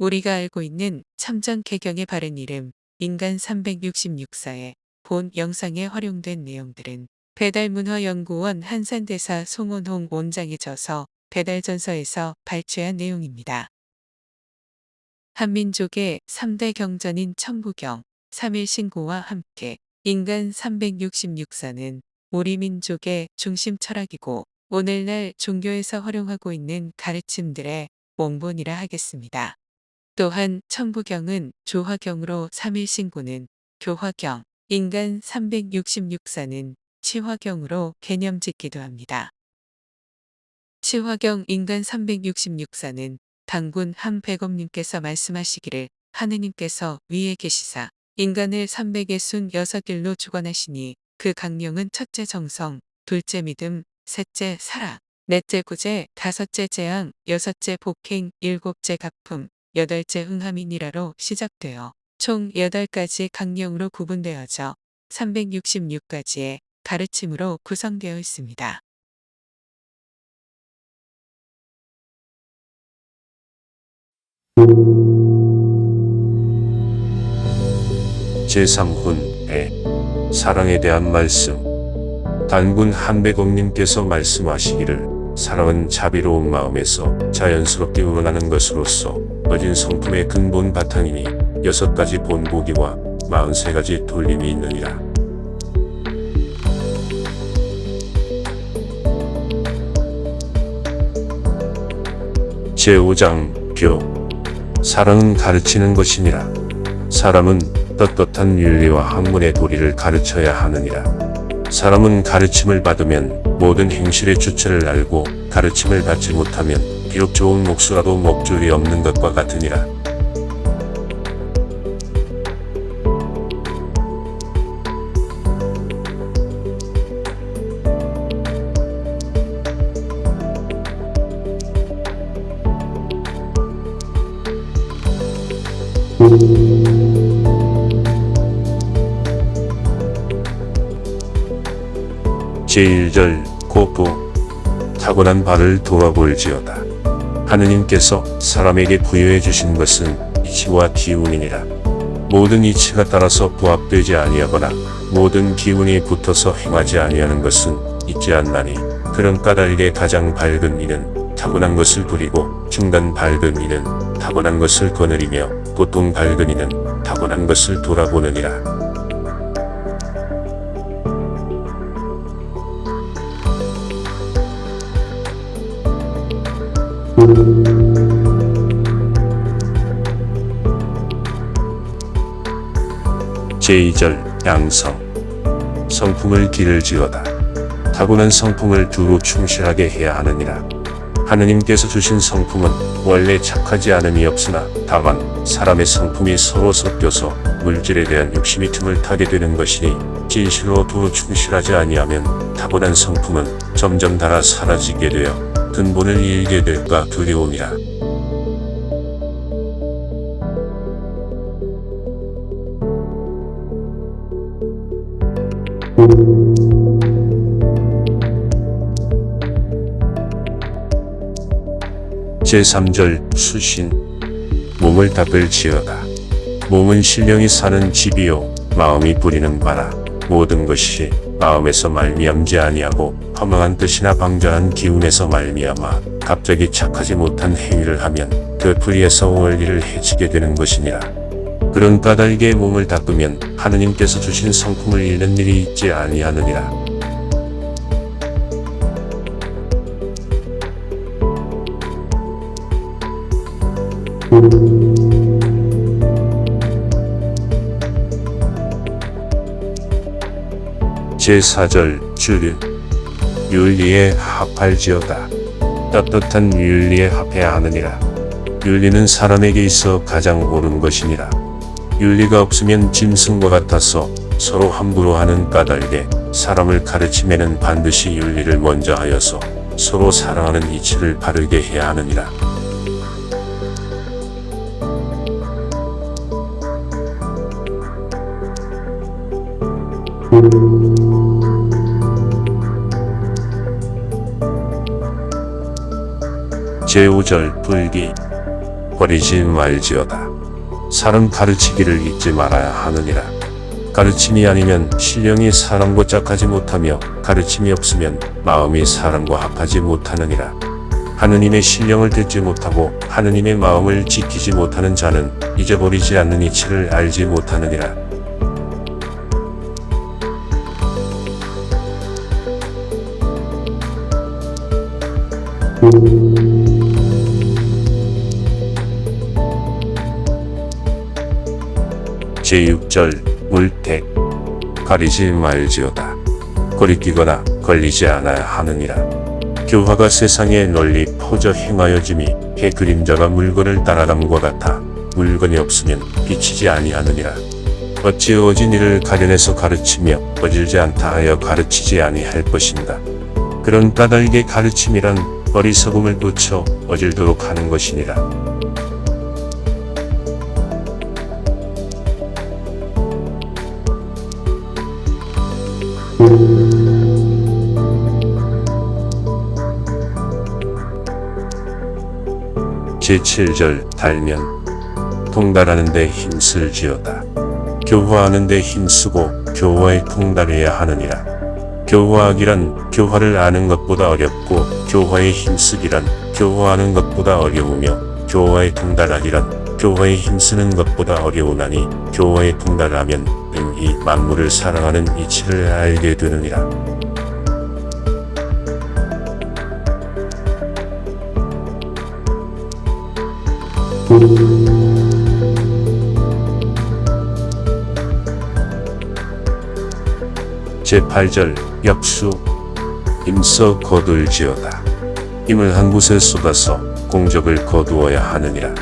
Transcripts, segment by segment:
우리가 알고 있는 참전 개경의 바른 이름 인간 366사의 본 영상에 활용된 내용들은 배달문화연구원 한산대사 송원홍 원장의 저서 배달전서에서 발췌한 내용입니다. 한민족의 3대 경전인 천부경, 3일 신고와 함께 인간 366사는 우리 민족의 중심 철학이고 오늘날 종교에서 활용하고 있는 가르침들의 원본이라 하겠습니다. 또한 천부경은 조화경으로 3일 신고는 교화경, 인간 366사는 치화경으로 개념 짓기도 합니다. 치화경 인간 366사는 당군 한백업님께서 말씀하시기를 하느님께서 위에 계시사 인간을 366일로 주관하시니 그 강령은 첫째 정성, 둘째 믿음, 셋째 사랑, 넷째 구제, 다섯째 재앙, 여섯째 복행, 일곱째 가품, 여덟째 흥함이니라로 시작되어 총 8가지 강령으로 구분되어져 366가지의 가르침으로 구성되어 있습니다. 제3훈 사랑에 대한 말씀 단군 한백옥님께서 말씀하시기를 사랑은 자비로운 마음에서 자연스럽게 우러나는 것으로서 어진 성품의 근본 바탕이니 여섯 가지 본보기와 마흔세 가지 돌림이 있느니라. 제5장 교 사랑은 가르치는 것이니라. 사람은 떳떳한 윤리와 학문의 도리를 가르쳐야 하느니라. 사람은 가르침을 받으면 모든 행실의 주체를 알고 가르침을 받지 못하면 비록 좋은 목수라도 먹줄이 없는 것과 같으니라. 제1절 고부 타고난 바를 돌아볼지어다. 하느님께서 사람에게 부여해 주신 것은 이치와 기운이니라. 모든 이치가 따라서 부합되지 아니하거나 모든 기운이 붙어서 행하지 아니하는 것은 있지 않나니 그런 까닭에 가장 밝은 이는 타고난 것을 부리고 중간 밝은 이는 타고난 것을 거느리며 보통 밝은 이는 타고난 것을 돌아보느니라. 제2절 양성. 성품을 기를지어다. 타고난 성품을 두루 충실하게 해야 하느니라. 하느님께서 주신 성품은 원래 착하지 않음이 없으나 다만 사람의 성품이 서로 섞여서 물질에 대한 욕심이 틈을 타게 되는 것이니 진실로 두루 충실하지 아니하면 타고난 성품은 점점 달아 사라지게 되어 근본을 잃게 될까 두려움이라 제3절 수신 몸을 닦을 지어다. 몸은 신령이 사는 집이요 마음이 부리는 바라 모든 것이 마음에서 말미암지 아니하고 허망한 뜻이나 방자한 기운에서 말미암아 갑자기 착하지 못한 행위를 하면 그 불의에서 원리를 해치게 되는 것이니라. 그런 까닭에 몸을 닦으면 하느님께서 주신 성품을 잃는 일이 있지 아니하느니라. 제4절 주류 윤리에 합할지어다. 떳떳한 윤리에 합해야 하느니라. 윤리는 사람에게 있어 가장 옳은 것이니라. 윤리가 없으면 짐승과 같아서 서로 함부로 하는 까닭에 사람을 가르침에는 반드시 윤리를 먼저 하여서 서로 사랑하는 이치를 바르게 해야 하느니라 제5절 불기 버리지 말지어다. 사람 가르치기를 잊지 말아야 하느니라. 가르침이 아니면 신령이 사람과 짝하지 못하며 가르침이 없으면 마음이 사람과 합하지 못하느니라. 하느님의 신령을 듣지 못하고 하느님의 마음을 지키지 못하는 자는 잊어버리지 않는 이치를 알지 못하느니라. 제6절 물택. 가리지 말지어다. 거리끼거나 걸리지 않아야 하느니라. 교화가 세상에 널리 퍼져 행하여짐이 해 그림자가 물건을 따라감과 같아 물건이 없으면 비치지 아니하느니라. 어찌 어진 이를 가려내서 가르치며 어질지 않다 하여 가르치지 아니할 것인가. 그런 까닭의 가르침이란 어리석음을 놓쳐 어질도록 하는 것이니라 제7절 달면 통달하는 데 힘쓸 지어다. 교화하는 데 힘쓰고 교화에 통달해야 하느니라. 교화하기란 교화를 아는 것보다 어렵고 교화에 힘쓰기란 교화하는 것보다 어려우며 교화에 통달하기란 교화에 힘쓰는 것보다 어려우나니 교화에 통달하면 능히 만물을 사랑하는 이치를 알게 되느니라. 제8절 역수 힘써 거둘지어다. 힘을 한 곳에 쏟아서 공적을 거두어야 하느니라.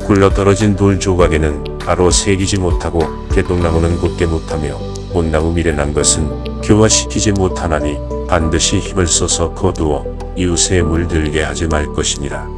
굴러떨어진 돌 조각에는 바로 새기지 못하고 개똥나무는 곧게 못하며 온나무 미련한 것은 교화시키지 못하나니 반드시 힘을 써서 거두어 이웃에 물들게 하지 말 것이니라